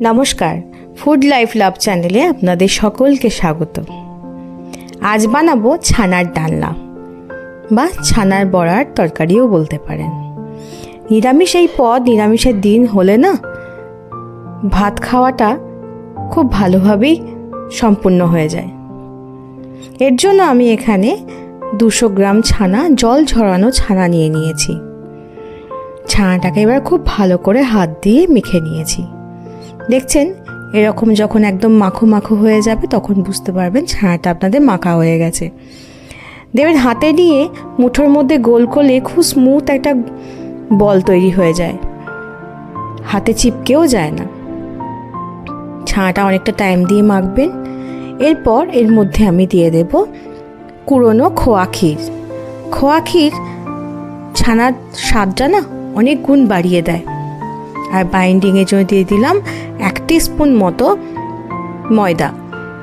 নমস্কার food life love চ্যানেলে আপনাদের সকলকে স্বাগত। আজ বানাবো ছানার ডালনা, বা ছানার বড়ার তরকারিও বলতে পারেন। নিরামিষ এই পদ, নিরামিষের দিন হলে না, ভাত খাওয়াটা খুব ভালোভাবেই সম্পূর্ণ হয়ে যায়। এর জন্য আমি এখানে দুশো গ্রাম ছানা, জল ঝরানো ছানা নিয়ে নিয়েছি। ছানাটাকে এবার খুব ভালো করে হাত দিয়ে মেখে নিয়েছি। দেখছেন? এরকম যখন একদম মাখো মাখো হয়ে যাবে, তখন বুঝতে পারবেন ছানাটা আপনাদের মাখা হয়ে গেছে। দেবেন, হাতে নিয়ে মুঠোর মধ্যে গোল করলে খুব স্মুথ একটা বল তৈরি হয়ে যায়। হাতে চিপকেও যায় না। ছানাটা অনেকটা টাইম দিয়ে মাখবেন। এরপর এর মধ্যে আমি দিয়ে দেব কুড়োনো খোয়া ক্ষীর। খোয়া ক্ষীর ছানার স্বাদটা না অনেক গুণ বাড়িয়ে দেয়। আর বাইন্ডিংয়ের জন্য দিয়ে দিলাম এক স্পুন মতো ময়দা।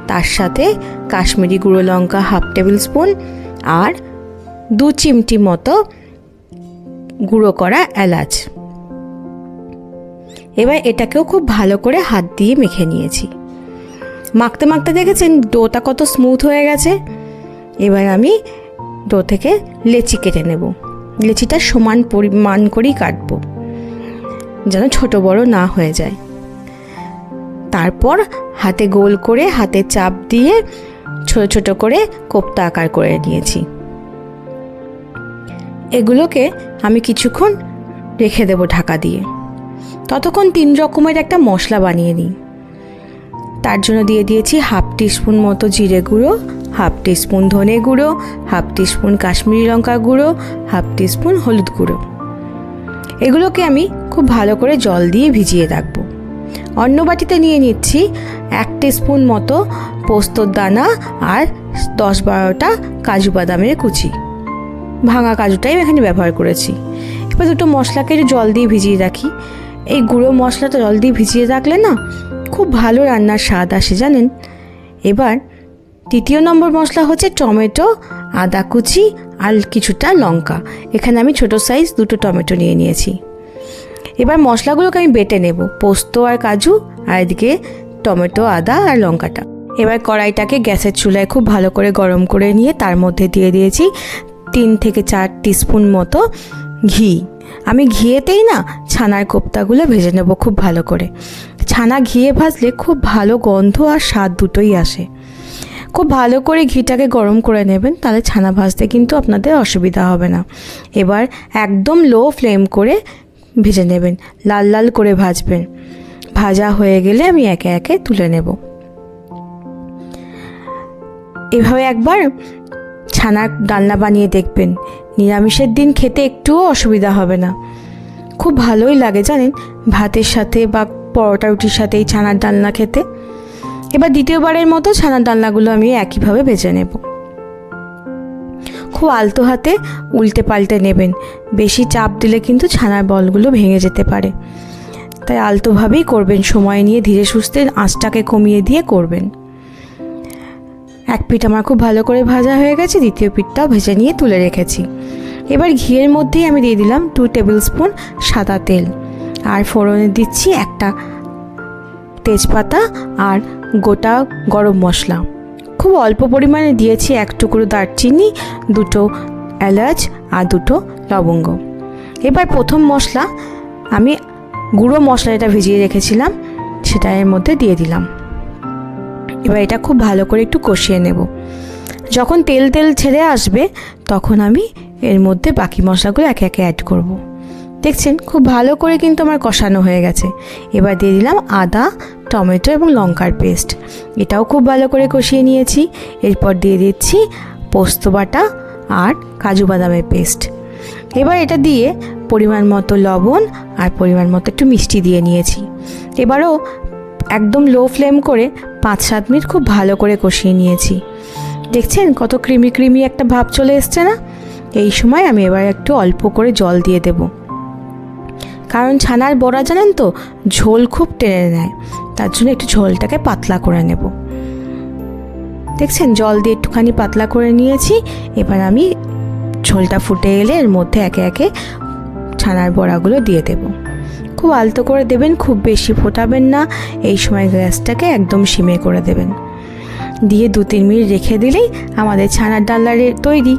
তার সাথে কাশ্মীরি গুঁড়ো লঙ্কা হাফ টেবিল স্পুন আর দু চিমটি মতো গুঁড়ো করা এলাচ। এবার এটাকেও খুব ভালো করে হাত দিয়ে মেখে নিয়েছি। মাখতে মাখতে দেখেছেন ডোটা কত স্মুথ হয়ে গেছে? এবার আমি ডো থেকে লেচি কেটে নেব। লেচিটা সমান পরিমাণ করেই কাটবো। যেন ছোট বড় না হয়ে যায়। তারপর হাতে গোল করে হাতে চাপ দিয়ে ছোট ছোট করে কোপ্তা আকার করে নিয়েছি। এগুলোকে আমি কিছুক্ষণ রেখে দেব ঢাকা দিয়ে। ততক্ষণ তিন রকমের একটা মশলা বানিয়ে নিই। তার জন্য দিয়ে দিয়েছি হাফ টিস্পুন মতো জিরে গুঁড়ো, হাফ টিস্পুন ধনে গুঁড়ো, হাফ টিস্পুন কাশ্মীরি লঙ্কা গুঁড়ো, হাফ টিস্পুন হলুদ গুঁড়ো। এগুলোকে আমি খুব ভালো করে জল দিয়ে ভিজিয়ে রাখব। অন্য বাটিতে নিয়ে নিচ্ছি এক স্পুন মতো পোস্তর দানা আর দশ বারোটা কাজু বাদামের কুচি। ভাঙা কাজুটাই এখানে ব্যবহার করেছি। এবার দুটো মশলাকে একটু জল দিয়ে ভিজিয়ে রাখি। এই গুঁড়ো মশলাটা জল দিয়ে ভিজিয়ে রাখলে না খুব ভালো রান্নার স্বাদ আসে, জানেন? এবার তৃতীয় নম্বর মশলা হচ্ছে টমেটো, আদা কুচি আর কিছুটা লঙ্কা। এখানে আমি ছোট সাইজ দুটো টমেটো নিয়ে নিয়েছি। এবার মশলাগুলোকে আমি বেটে নেব, পোস্ত আর কাজু, আর এদিকে টমেটো, আদা আর লঙ্কাটা। এবার কড়াইটাকে গ্যাসের চুলায় খুব ভালো করে গরম করে নিয়ে তার মধ্যে দিয়ে দিয়েছি তিন থেকে চার টিস্পুন মতো ঘি। আমি ঘিয়েতেই না ছানার কোপ্তাগুলো ভেজে নেব খুব ভালো করে। ছানা ঘিয়ে ভাজলে খুব ভালো গন্ধ আর স্বাদ দুটোই আসে। খুব ভালো করে ঘিটাকে গরম করে নেবেন, তাহলে ছানা ভাজতে কিন্তু আপনাদের অসুবিধা হবে না। এবার একদম লো ফ্লেম করে ভেজে নেবেন, লাল লাল করে ভাজবেন। ভাজা হয়ে গেলে আমি একে একে তুলে নেব। এভাবে একবার ছানার ডালনা বানিয়ে দেখবেন, নিরামিষের দিন খেতে একটুও অসুবিধা হবে না। খুব ভালোই লাগে জানেন, ভাতের সাথে বা পরোটা রুটির সাথে এই ছানার ডালনা খেতে। এবার দ্বিতীয়বারের মতো ছানার ডালনাগুলো আমি একইভাবে ভেজে নেব। খুব আলতো হাতে উল্টে পাল্টে নেবেন। বেশি চাপ দিলে কিন্তু ছানার বলগুলো ভেঙে যেতে পারে। তাই আলতোভাবেই করবেন, সময় নিয়ে ধীরে সুস্থে আঁচটাকে কমিয়ে দিয়ে করবেন। এক পিঠ আমার খুব ভালো করে ভাজা হয়ে গেছে, দ্বিতীয় পিঠটাও ভেজে নিয়ে তুলে রেখেছি। এবার ঘিয়ের মধ্যেই আমি দিয়ে দিলাম টু টেবিল স্পুন সাদা তেল। আর ফোড়নে দিচ্ছি একটা তেজপাতা আর গোটা গরম মশলা। খুব অল্প পরিমাণে দিয়েছি এক টুকরো দারচিনি, দুটো এলাচ আর দুটো লবঙ্গ। এবার প্রথম মশলা, আমি গুঁড়ো মশলা এটা ভিজিয়ে রেখেছিলাম, সেটা এর মধ্যে দিয়ে দিলাম। এবার এটা খুব ভালো করে একটু কষিয়ে নেব। যখন তেল তেল ছেড়ে আসবে, তখন আমি এর মধ্যে বাকি মশলাগুলো একে একে অ্যাড করব। দেখছেন, খুব ভালো করে কিন্তু আমার কষানো হয়ে গেছে। এবার দিয়ে দিলাম আদা, টমেটো এবং লঙ্কার পেস্ট। এটাও খুব ভালো করে কষিয়ে নিয়েছি। এরপর দিয়ে দিচ্ছি পোস্ত বাটা আর কাজু বাদামের পেস্ট। এবার এটা দিয়ে পরিমাণ মতো লবণ আর পরিমাণ মতো একটু মিষ্টি দিয়ে নিয়েছি। এবারও একদম লো ফ্লেম করে পাঁচ সাত মিনিট খুব ভালো করে কষিয়ে নিয়েছি। দেখছেন, কত ক্রিমি ক্রিমি একটা ভাব চলে এসছে না? এই সময় আমি এবার একটু অল্প করে জল দিয়ে দেব। কারণ ছানার বড়া জানেন তো, ঝোল খুব টেনে নেয়। তার জন্য একটু ঝোলটাকে পাতলা করে নেব। দেখছেন, জল দিয়ে একটুখানি পাতলা করে নিয়েছি। এবার আমি ঝোলটা ফুটে এলে এর মধ্যে একে একে ছানার বড়াগুলো দিয়ে দেব। খুব আলতো করে দেবেন, খুব বেশি ফোটাবেন না। এই সময় গ্যাসটাকে একদম সিমে করে দেবেন। দিয়ে দু তিন মিনিট রেখে দিলেই আমাদের ছানার ডালনা তৈরি।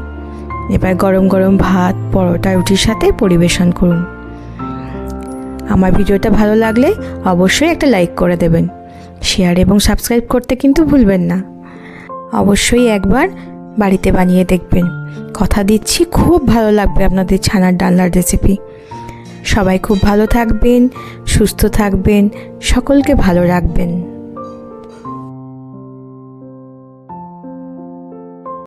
এবার গরম গরম ভাত, পরোটা, রুটির সাথে পরিবেশন করুন। আমার ভিডিওটা ভালো লাগলে অবশ্যই একটা লাইক করে দেবেন। শেয়ার এবং সাবস্ক্রাইব করতে কিন্তু ভুলবেন না। অবশ্যই একবার বাড়িতে বানিয়ে দেখবেন। কথা দিচ্ছি, খুব ভালো লাগবে আপনাদের ছানার ডালনার রেসিপি সবাই খুব ভালো থাকবেন, সুস্থ থাকবেন, সকলকে ভালো রাখবেন।